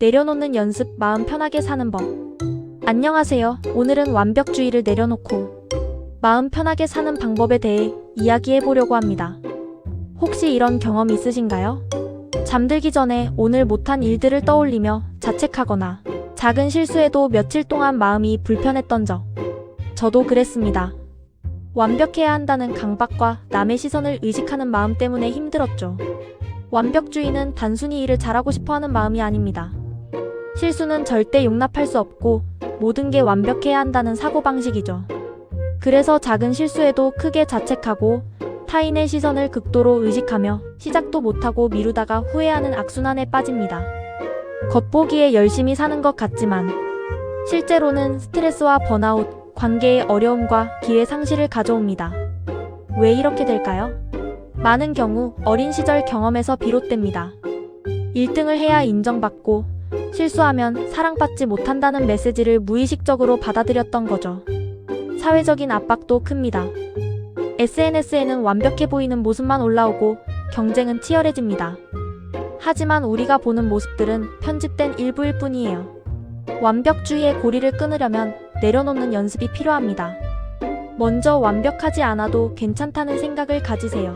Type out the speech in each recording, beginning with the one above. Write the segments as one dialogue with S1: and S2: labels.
S1: 내려놓는 연습, 마음 편하게 사는 법. 안녕하세요. 오늘은 완벽주의를 내려놓고 마음 편하게 사는 방법에 대해 이야기해 보려고 합니다. 혹시 이런 경험 있으신가요? 잠들기 전에 오늘 못한 일들을 떠올리며 자책하거나 작은 실수에도 며칠 동안 마음이 불편했던 적. 저도 그랬습니다. 완벽해야 한다는 강박과 남의 시선을 의식하는 마음 때문에 힘들었죠. 완벽주의는 단순히 일을 잘하고 싶어 하는 마음이 아닙니다. 실수는 절대 용납할 수 없고 모든 게 완벽해야 한다는 사고방식이죠. 그래서 작은 실수에도 크게 자책하고 타인의 시선을 극도로 의식하며 시작도 못하고 미루다가 후회하는 악순환에 빠집니다. 겉보기에 열심히 사는 것 같지만 실제로는 스트레스와 번아웃, 관계의 어려움과 기회 상실을 가져옵니다. 왜 이렇게 될까요? 많은 경우 어린 시절 경험에서 비롯됩니다. 1등을 해야 인정받고 실수하면 사랑받지 못한다는 메시지를 무의식적으로 받아들였던 거죠. 사회적인 압박도 큽니다. SNS에는 완벽해 보이는 모습만 올라오고 경쟁은 치열해집니다. 하지만 우리가 보는 모습들은 편집된 일부일 뿐이에요. 완벽주의의 고리를 끊으려면 내려놓는 연습이 필요합니다. 먼저 완벽하지 않아도 괜찮다는 생각을 가지세요.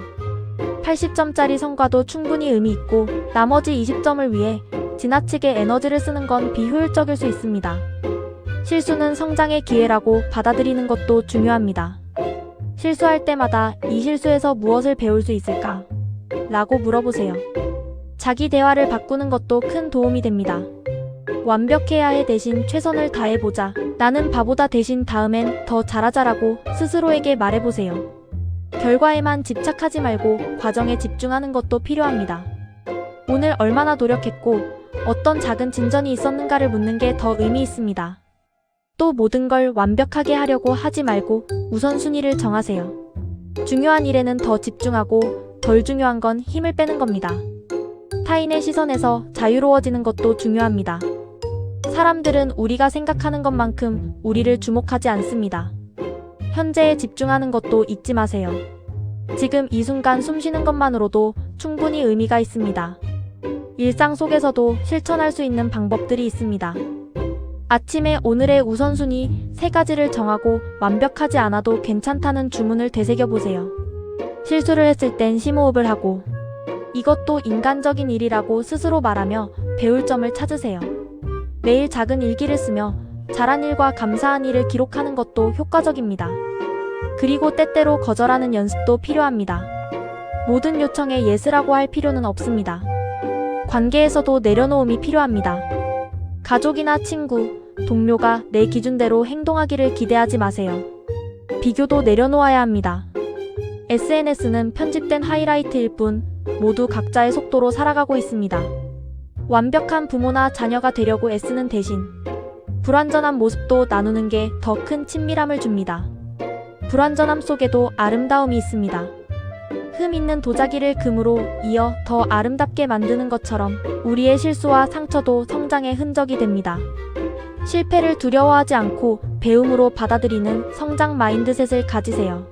S1: 80점짜리 성과도 충분히 의미 있고 나머지 20점을 위해 지나치게 에너지를 쓰는 건 비효율적일 수 있습니다. 실수는 성장의 기회라고 받아들이는 것도 중요합니다. 실수할 때마다 이 실수에서 무엇을 배울 수 있을까? 라고 물어보세요. 자기 대화를 바꾸는 것도 큰 도움이 됩니다. 완벽해야 해 대신 최선을 다해보자. 나는 바보다 대신 다음엔 더 잘하자라고 스스로에게 말해보세요. 결과에만 집착하지 말고 과정에 집중하는 것도 필요합니다. 오늘 얼마나 노력했고 어떤 작은 진전이 있었는가를 묻는 게 더 의미 있습니다. 또 모든 걸 완벽하게 하려고 하지 말고 우선순위를 정하세요. 중요한 일에는 더 집중하고 덜 중요한 건 힘을 빼는 겁니다. 타인의 시선에서 자유로워지는 것도 중요합니다. 사람들은 우리가 생각하는 것만큼 우리를 주목하지 않습니다. 현재에 집중하는 것도 잊지 마세요. 지금 이 순간 숨 쉬는 것만으로도 충분히 의미가 있습니다. 일상 속에서도 실천할 수 있는 방법들이 있습니다. 아침에 오늘의 우선순위 세 가지를 정하고 완벽하지 않아도 괜찮다는 주문을 되새겨 보세요. 실수를 했을 땐 심호흡을 하고 이것도 인간적인 일이라고 스스로 말하며 배울 점을 찾으세요. 매일 작은 일기를 쓰며 잘한 일과 감사한 일을 기록하는 것도 효과적입니다. 그리고 때때로 거절하는 연습도 필요합니다. 모든 요청에 예스라고 할 필요는 없습니다. 관계에서도 내려놓음이 필요합니다. 가족이나 친구, 동료가 내 기준대로 행동하기를 기대하지 마세요. 비교도 내려놓아야 합니다. SNS는 편집된 하이라이트일 뿐 모두 각자의 속도로 살아가고 있습니다. 완벽한 부모나 자녀가 되려고 애쓰는 대신 불완전한 모습도 나누는 게 더 큰 친밀함을 줍니다. 불완전함 속에도 아름다움이 있습니다. 흠 있는 도자기를 금으로 이어 더 아름답게 만드는 것처럼 우리의 실수와 상처도 성장의 흔적이 됩니다. 실패를 두려워하지 않고 배움으로 받아들이는 성장 마인드셋을 가지세요.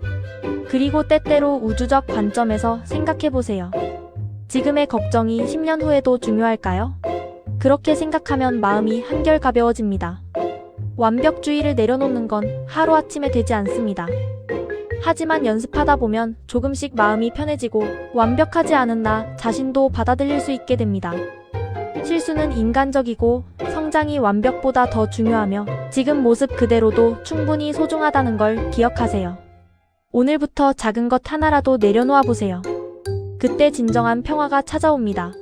S1: 그리고 때때로 우주적 관점에서 생각해 보세요. 지금의 걱정이 10년 후에도 중요할까요? 그렇게 생각하면 마음이 한결 가벼워집니다. 완벽주의를 내려놓는 건 하루아침에 되지 않습니다. 하지만 연습하다 보면 조금씩 마음이 편해지고 완벽하지 않은 나 자신도 받아들일 수 있게 됩니다. 실수는 인간적이고 성장이 완벽보다 더 중요하며 지금 모습 그대로도 충분히 소중하다는 걸 기억하세요. 오늘부터 작은 것 하나라도 내려놓아 보세요. 그때 진정한 평화가 찾아옵니다.